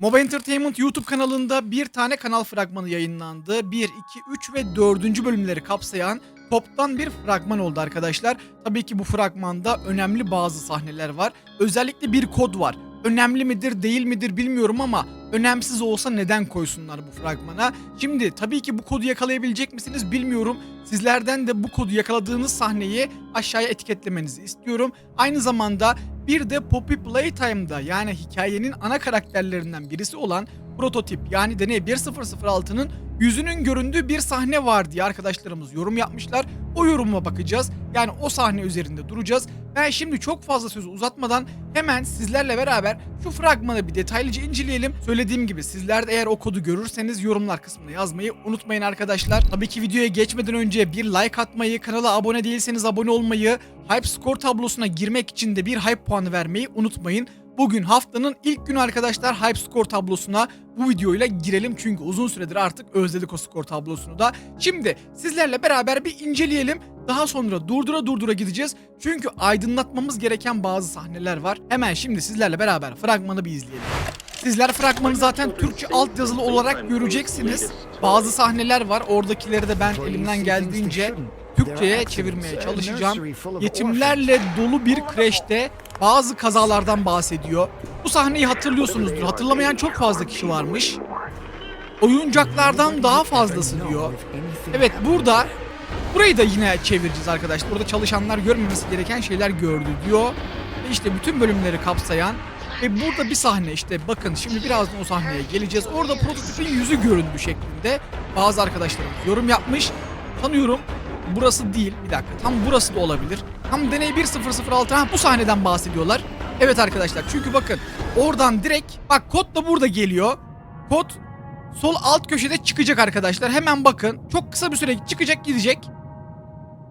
Moba Entertainment YouTube kanalında bir tane kanal fragmanı yayınlandı. 1, 2, 3 ve 4. bölümleri kapsayan toptan bir fragman oldu arkadaşlar. Tabii ki bu fragmanda önemli bazı sahneler var. Özellikle bir kod var. Önemli midir değil midir bilmiyorum ama önemsiz olsa neden koysunlar bu fragmana? Şimdi tabii ki bu kodu yakalayabilecek misiniz bilmiyorum. Sizlerden de bu kodu yakaladığınız sahneyi aşağıya etiketlemenizi istiyorum. Aynı zamanda bir de Poppy Playtime'da yani hikayenin ana karakterlerinden birisi olan prototip yani deney 1006'nın yüzünün göründüğü bir sahne var diye arkadaşlarımız yorum yapmışlar. O yoruma bakacağız. Yani o sahne üzerinde duracağız. Ben şimdi çok fazla sözü uzatmadan hemen sizlerle beraber şu fragmanı bir detaylıca inceleyelim. Söylediğim gibi sizler de eğer o kodu görürseniz yorumlar kısmına yazmayı unutmayın arkadaşlar. Tabii ki videoya geçmeden önce bir like atmayı, kanala abone değilseniz abone olmayı, Hype skor tablosuna girmek için de bir hype puanı vermeyi unutmayın. Bugün haftanın ilk günü arkadaşlar Hype skor tablosuna bu videoyla girelim çünkü uzun süredir artık özledik o skor tablosunu da. Şimdi sizlerle beraber bir inceleyelim. Daha sonra durdura durdura gideceğiz. Çünkü aydınlatmamız gereken bazı sahneler var. Hemen şimdi sizlerle beraber fragmanı bir izleyelim. Sizler fragmanı zaten Türkçe altyazılı olarak göreceksiniz. Bazı sahneler var. Oradakileri de ben elimden geldiğince Türkçe'ye çevirmeye çalışacağım. Yetimlerle dolu bir kreşte bazı kazalardan bahsediyor. Bu sahneyi hatırlıyorsunuzdur. Hatırlamayan çok fazla kişi varmış. Oyuncaklardan daha fazlası diyor. Evet burada burayı da yine çevireceğiz arkadaşlar. Burada çalışanlar görmemesi gereken şeyler gördü diyor. Ve işte bütün bölümleri kapsayan ve burada bir sahne işte bakın şimdi birazdan o sahneye geleceğiz. Orada prototipin yüzü göründü şeklinde bazı arkadaşlarım yorum yapmış. Sanıyorum burası değil bir dakika tam burası da olabilir. Tam deney 1006 ha bu sahneden bahsediyorlar. Evet arkadaşlar çünkü bakın oradan direkt bak kod da burada geliyor. Kod sol alt köşede çıkacak arkadaşlar. Hemen bakın. Çok kısa bir süre çıkacak gidecek.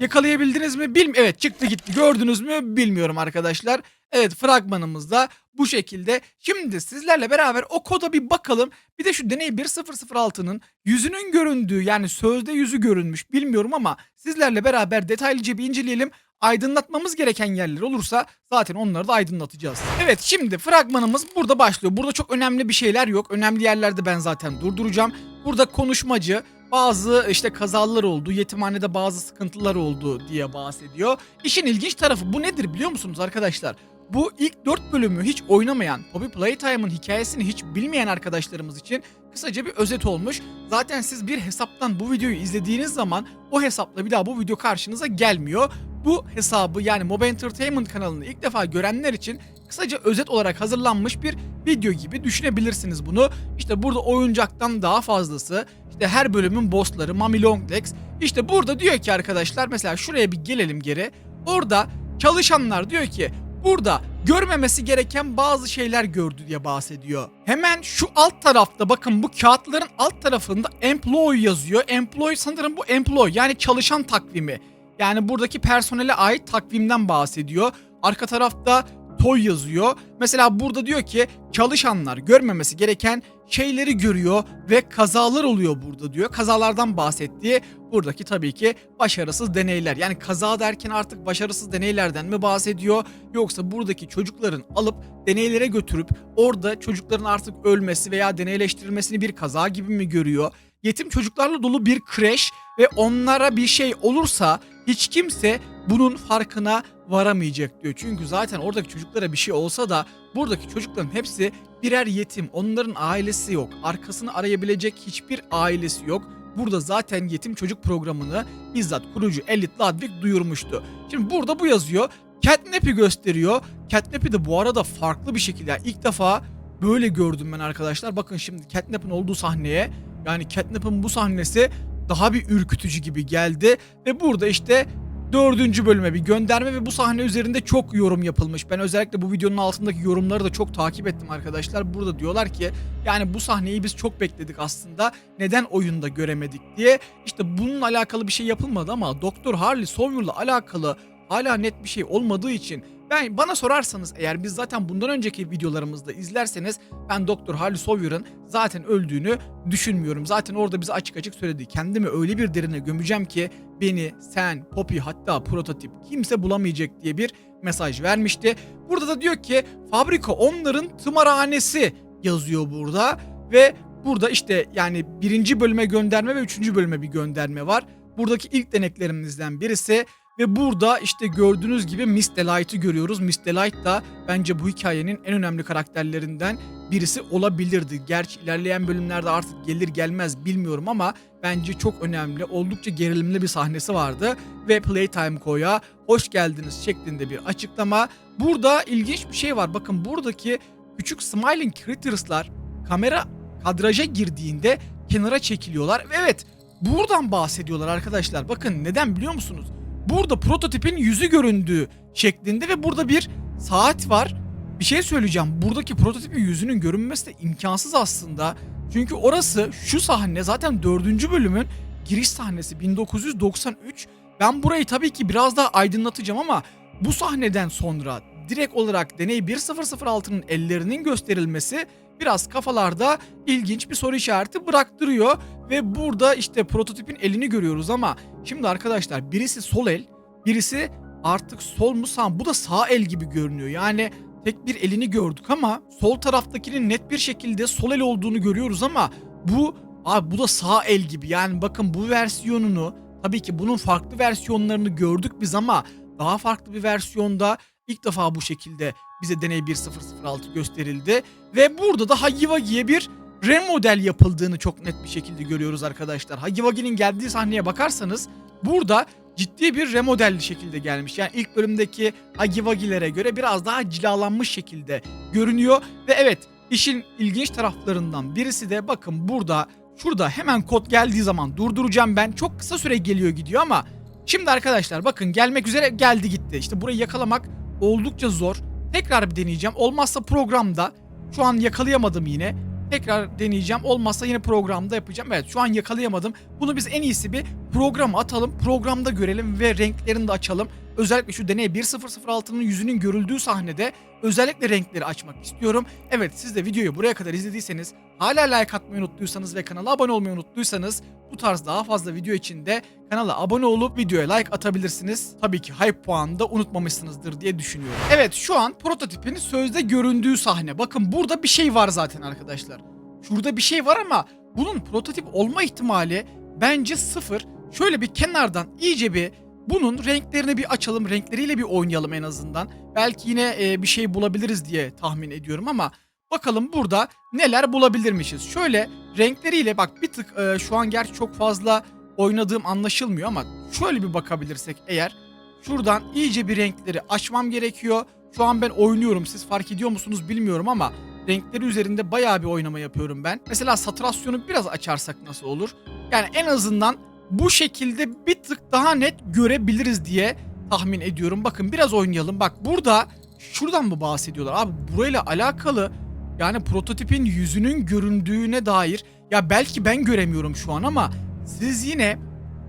Yakalayabildiniz mi? Bilmi evet çıktı gitti. Gördünüz mü? Bilmiyorum arkadaşlar. Evet fragmanımız da bu şekilde. Şimdi sizlerle beraber o koda bir bakalım. Bir de şu deney 1006'nın yüzünün göründüğü yani sözde yüzü görünmüş bilmiyorum ama sizlerle beraber detaylıca bir inceleyelim. Aydınlatmamız gereken yerler olursa zaten onları da aydınlatacağız. Evet şimdi fragmanımız burada başlıyor. Burada çok önemli bir şeyler yok. Önemli yerlerde ben zaten durduracağım. Burada konuşmacı bazı işte kazalar oldu, yetimhanede bazı sıkıntılar oldu diye bahsediyor. İşin ilginç tarafı bu nedir biliyor musunuz arkadaşlar? Bu ilk 4 bölümü hiç oynamayan, Poppy Playtime'ın hikayesini hiç bilmeyen arkadaşlarımız için kısaca bir özet olmuş. Zaten siz bir hesaptan bu videoyu izlediğiniz zaman o hesapla bir daha bu video karşınıza gelmiyor. Bu hesabı yani Moba Entertainment kanalını ilk defa görenler için kısaca özet olarak hazırlanmış bir video gibi düşünebilirsiniz bunu. İşte burada oyuncaktan daha fazlası, işte her bölümün bossları, Mami Longlegs. İşte burada diyor ki arkadaşlar mesela şuraya bir gelelim geri. Orada çalışanlar diyor ki burada görmemesi gereken bazı şeyler gördü diye bahsediyor. Hemen şu alt tarafta bakın bu kağıtların alt tarafında employee yazıyor. Employee sanırım bu employee yani çalışan takvimi. Yani buradaki personele ait takvimden bahsediyor. Arka tarafta toy yazıyor. Mesela burada diyor ki çalışanlar görmemesi gereken şeyleri görüyor ve kazalar oluyor burada diyor. Kazalardan bahsettiği buradaki tabii ki başarısız deneyler. Yani kaza derken artık başarısız deneylerden mi bahsediyor yoksa buradaki çocukların alıp deneylere götürüp orada çocukların artık ölmesi veya deneyleştirilmesini bir kaza gibi mi görüyor? Yetim çocuklarla dolu bir kreş ve onlara bir şey olursa hiç kimse bunun farkına varamayacak diyor. Çünkü zaten oradaki çocuklara bir şey olsa da buradaki çocukların hepsi birer yetim. Onların ailesi yok. Arkasını arayabilecek hiçbir ailesi yok. Burada zaten yetim çocuk programını bizzat kurucu Elliot Ludwig duyurmuştu. Şimdi burada bu yazıyor. Catnap'i gösteriyor. Catnap'i de bu arada farklı bir şekilde ilk defa böyle gördüm ben arkadaşlar. Bakın şimdi Catnap'in olduğu sahneye yani Catnap'in bu sahnesi daha bir ürkütücü gibi geldi ve burada işte dördüncü bölüme bir gönderme ve bu sahne üzerinde çok yorum yapılmış. Ben özellikle bu videonun altındaki yorumları da çok takip ettim arkadaşlar. Burada diyorlar ki yani bu sahneyi biz çok bekledik aslında. Neden oyunda göremedik diye. İşte bununla alakalı bir şey yapılmadı ama Doktor Harley Sawyer'la alakalı hala net bir şey olmadığı için ben bana sorarsanız eğer biz zaten bundan önceki videolarımızda izlerseniz ben Doktor Harley Sawyer'ın zaten öldüğünü düşünmüyorum. Zaten orada bize açık açık söyledi. Kendimi öyle bir derine gömeceğim ki beni, sen, Poppy hatta prototip kimse bulamayacak diye bir mesaj vermişti. Burada da diyor ki fabrika onların tımarhanesi yazıyor burada. Ve burada işte yani birinci bölüme gönderme ve üçüncü bölüme bir gönderme var. Buradaki ilk deneklerimizden birisi ve burada işte gördüğünüz gibi Miss Delight'ı görüyoruz. Miss Delight da bence bu hikayenin en önemli karakterlerinden birisi olabilirdi. Gerçi ilerleyen bölümlerde artık gelir gelmez bilmiyorum ama bence çok önemli, oldukça gerilimli bir sahnesi vardı. Ve Playtime Co'ya hoş geldiniz şeklinde bir açıklama. Burada ilginç bir şey var. Bakın buradaki küçük Smiling Critters'lar kamera kadraja girdiğinde kenara çekiliyorlar. Ve evet buradan bahsediyorlar arkadaşlar. Bakın neden biliyor musunuz? Burada prototipin yüzü göründüğü şeklinde ve burada bir saat var. Bir şey söyleyeceğim. Buradaki prototipin yüzünün görünmesi de imkansız aslında. Çünkü orası şu sahne zaten dördüncü bölümün giriş sahnesi 1993. Ben burayı tabii ki biraz daha aydınlatacağım ama bu sahneden sonra direkt olarak deney 1006'nın ellerinin gösterilmesi biraz kafalarda ilginç bir soru işareti bıraktırıyor ve burada işte prototipin elini görüyoruz ama şimdi arkadaşlar birisi sol el, birisi artık sol mu sağ mı? Bu da sağ el gibi görünüyor. Yani tek bir elini gördük ama sol taraftakinin net bir şekilde sol el olduğunu görüyoruz ama bu abi bu da sağ el gibi. Yani bakın bu versiyonunu tabii ki bunun farklı versiyonlarını gördük biz ama daha farklı bir versiyonda ilk defa bu şekilde bize deney 1006 gösterildi ve burada da Hagiwagi'ye bir remodel yapıldığını çok net bir şekilde görüyoruz arkadaşlar. Hagiwagi'nin geldiği sahneye bakarsanız burada ciddi bir remodel şekilde gelmiş. Yani ilk bölümdeki Hagiwagi'lere göre biraz daha cilalanmış şekilde görünüyor. Ve evet işin ilginç taraflarından birisi de bakın burada şurada hemen kod geldiği zaman durduracağım ben. Çok kısa süre geliyor gidiyor ama şimdi arkadaşlar bakın gelmek üzere geldi gitti. İşte burayı yakalamak oldukça zor. Tekrar bir deneyeceğim. Olmazsa programda şu an yakalayamadım yine. Tekrar deneyeceğim. Olmazsa yine programda yapacağım. Evet şu an yakalayamadım. Bunu biz en iyisi bir programa atalım. Programda görelim ve renklerini de açalım. Özellikle şu deney 1006'nın yüzünün görüldüğü sahnede özellikle renkleri açmak istiyorum. Evet siz de videoyu buraya kadar izlediyseniz hala like atmayı unuttuysanız ve kanala abone olmayı unuttuysanız bu tarz daha fazla video için de kanala abone olup videoya like atabilirsiniz. Tabii ki hype puanını da unutmamışsınızdır diye düşünüyorum. Evet şu an prototipin sözde göründüğü sahne. Bakın burada bir şey var zaten arkadaşlar. Şurada bir şey var ama bunun prototip olma ihtimali bence sıfır. Şöyle bir kenardan iyice bir bunun renklerini bir açalım, renkleriyle bir oynayalım en azından. Belki yine e, bir şey bulabiliriz diye tahmin ediyorum ama bakalım burada neler bulabilirmişiz. Şöyle renkleriyle bak bir tık e, şu an gerçi çok fazla oynadığım anlaşılmıyor ama şöyle bir bakabilirsek eğer şuradan iyice bir renkleri açmam gerekiyor. Şu an ben oynuyorum siz fark ediyor musunuz bilmiyorum ama renkleri üzerinde bayağı bir oynama yapıyorum ben. Mesela saturasyonu biraz açarsak nasıl olur? Yani en azından bu şekilde bir tık daha net görebiliriz diye tahmin ediyorum. Bakın biraz oynayalım. Bak burada şuradan mı bahsediyorlar? Abi burayla alakalı yani prototipin yüzünün göründüğüne dair ya belki ben göremiyorum şu an ama siz yine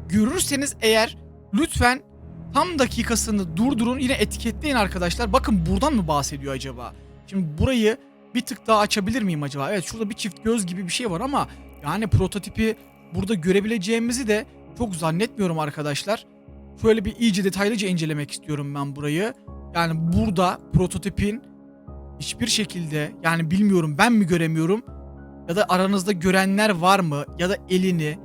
görürseniz eğer lütfen tam dakikasını durdurun yine etiketleyin arkadaşlar. Bakın buradan mı bahsediyor acaba? Şimdi burayı bir tık daha açabilir miyim acaba? Evet şurada bir çift göz gibi bir şey var ama yani prototipi burada görebileceğimizi de çok zannetmiyorum arkadaşlar. Şöyle bir iyice detaylıca incelemek istiyorum ben burayı. Yani burada prototipin hiçbir şekilde yani bilmiyorum ben mi göremiyorum ya da aranızda görenler var mı ya da elini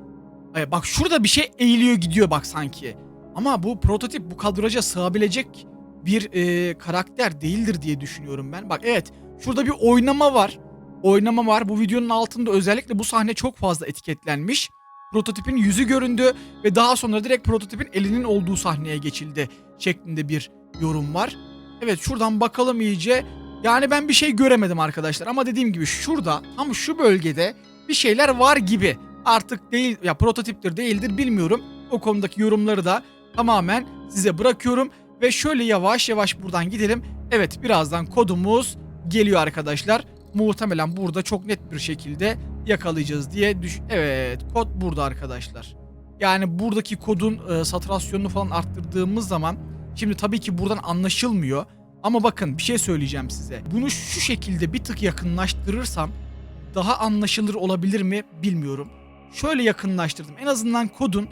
bak şurada bir şey eğiliyor gidiyor bak sanki. Ama bu prototip bu kadraja sığabilecek bir e, karakter değildir diye düşünüyorum ben. Bak evet şurada bir oynama var. Oynama var. Bu videonun altında özellikle bu sahne çok fazla etiketlenmiş. Prototipin yüzü göründü ve daha sonra direkt prototipin elinin olduğu sahneye geçildi şeklinde bir yorum var. Evet şuradan bakalım iyice. Yani ben bir şey göremedim arkadaşlar ama dediğim gibi şurada tam şu bölgede bir şeyler var gibi. Artık değil ya prototiptir değildir bilmiyorum. O konudaki yorumları da tamamen size bırakıyorum ve şöyle yavaş yavaş buradan gidelim. Evet birazdan kodumuz geliyor arkadaşlar. Muhtemelen burada çok net bir şekilde yakalayacağız diye düş. Evet kod burada arkadaşlar. Yani buradaki kodun e, saturasyonunu falan arttırdığımız zaman şimdi tabii ki buradan anlaşılmıyor. Ama bakın bir şey söyleyeceğim size. Bunu şu şekilde bir tık yakınlaştırırsam daha anlaşılır olabilir mi bilmiyorum. Şöyle yakınlaştırdım. En azından kodun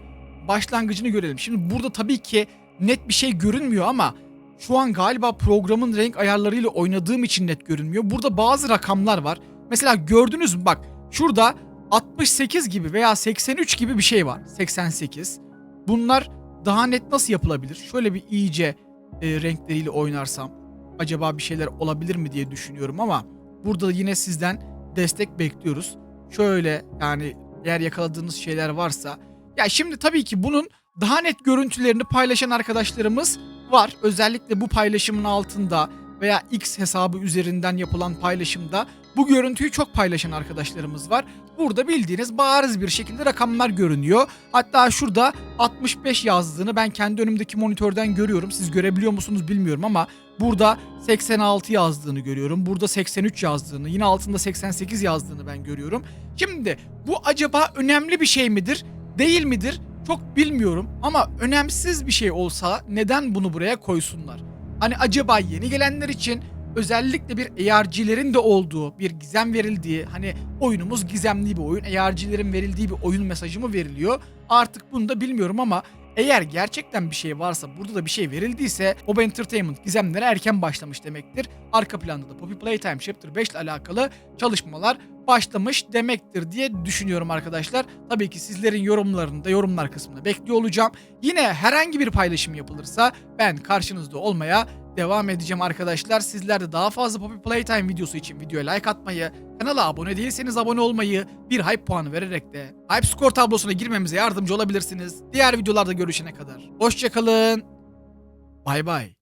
başlangıcını görelim. Şimdi burada tabii ki net bir şey görünmüyor ama şu an galiba programın renk ayarlarıyla oynadığım için net görünmüyor. Burada bazı rakamlar var. Mesela gördünüz mü bak şurada 68 gibi veya 83 gibi bir şey var. 88. Bunlar daha net nasıl yapılabilir? Şöyle bir iyice e, renkleriyle oynarsam acaba bir şeyler olabilir mi diye düşünüyorum ama burada yine sizden destek bekliyoruz. Şöyle yani eğer yakaladığınız şeyler varsa ya şimdi tabii ki bunun daha net görüntülerini paylaşan arkadaşlarımız var. Özellikle bu paylaşımın altında veya X hesabı üzerinden yapılan paylaşımda bu görüntüyü çok paylaşan arkadaşlarımız var. Burada bildiğiniz bariz bir şekilde rakamlar görünüyor. Hatta şurada 65 yazdığını ben kendi önümdeki monitörden görüyorum. Siz görebiliyor musunuz bilmiyorum ama burada 86 yazdığını görüyorum. Burada 83 yazdığını, yine altında 88 yazdığını ben görüyorum. Şimdi bu acaba önemli bir şey midir? Değil midir? Çok bilmiyorum ama önemsiz bir şey olsa neden bunu buraya koysunlar? Hani acaba yeni gelenler için özellikle bir ARG'lerin de olduğu, bir gizem verildiği, hani oyunumuz gizemli bir oyun, ARG'lerin verildiği bir oyun mesajı mı veriliyor? Artık bunu da bilmiyorum ama eğer gerçekten bir şey varsa, burada da bir şey verildiyse Mob Entertainment gizemlere erken başlamış demektir. Arka planda da Poppy Playtime Chapter 5 ile alakalı çalışmalar başlamış demektir diye düşünüyorum arkadaşlar. Tabii ki sizlerin yorumlarını da yorumlar kısmında bekliyor olacağım. Yine herhangi bir paylaşım yapılırsa ben karşınızda olmaya devam edeceğim arkadaşlar. Sizler de daha fazla Poppy Playtime videosu için videoya like atmayı, kanala abone değilseniz abone olmayı, bir hype puanı vererek de hype score tablosuna girmemize yardımcı olabilirsiniz. Diğer videolarda görüşene kadar. Hoşçakalın. Bay bay.